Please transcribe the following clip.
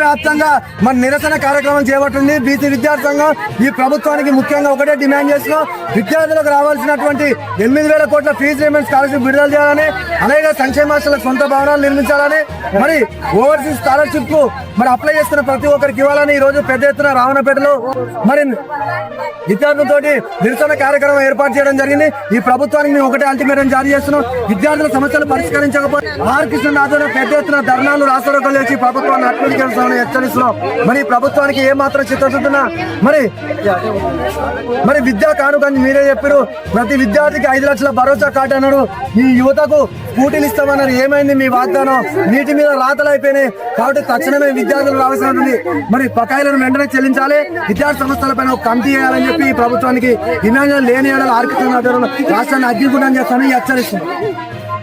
వ్యాప్తంగా మన నిరసన కార్యక్రమం చేపట్టింది బీసీ విద్యార్థి సంఘం. ఈ ప్రభుత్వానికి ముఖ్యంగా ఒకటే డిమాండ్ చేస్తున్నాం. విద్యార్థులకు రావాల్సినటువంటి ఎనిమిది వేల కోట్ల ఫీజు రేమెంట్ స్కాలర్షిప్ విడుదల చేయాలని అలాగే సంక్షేమ సొంత భవనాలు నిర్మించాలని మరి ఓవర్సీస్ స్కాలర్షిప్కు మరి అప్లై చేస్తున్న ప్రతి ఒక్కరికి ఇవ్వాలని ఈ రోజు పెద్ద ఎత్తున రావణపేటలో మరి విద్యార్థులతో నిరసన కార్యక్రమం ఏర్పాటు చేయడం జరిగింది. ఈ ప్రభుత్వానికి మేము ఒకటే అల్టిమేటం జారీ చేస్తున్నాం. విద్యార్థుల సమస్యలు పరిష్కరించకపోతే ఆర్ కృష్ణ ఆధ్వర్యంలో పెద్ద ఎత్తున ధర్నా అధికారులు రాష్ట్రాలు కలిసి ప్రభుత్వాన్ని అట్లకి హెచ్చరిస్తున్నాం. మరి ప్రభుత్వానికి ఏమాత్రం మాత్రం మరి మరి విద్యా కానుకని మీరే చెప్పారు ప్రతి విద్యార్థికి ఐదు లక్షల భరోసా కార్డు అన్నాడు. ఈ యువతకు స్కూటీలు ఇస్తామన్నారు. ఏమైంది మీ వాగ్దానం? నీటి మీద రాతలు అయిపోయినాయి. కాబట్టి తక్షణమే విద్యార్థులు రావాల్సి ఉంటుంది మరి బకాయిలను వెంటనే చెల్లించాలి. విద్యార్థి సంస్థలపైన ఒక కమిటీ చేయాలని చెప్పి ప్రభుత్వానికి డిమాండ్ లేని ఏడాది ఆర్కిటెక్ట్ రాష్ట్రాన్ని అగ్గిగుండం చేస్తానని హెచ్చరిస్తుంది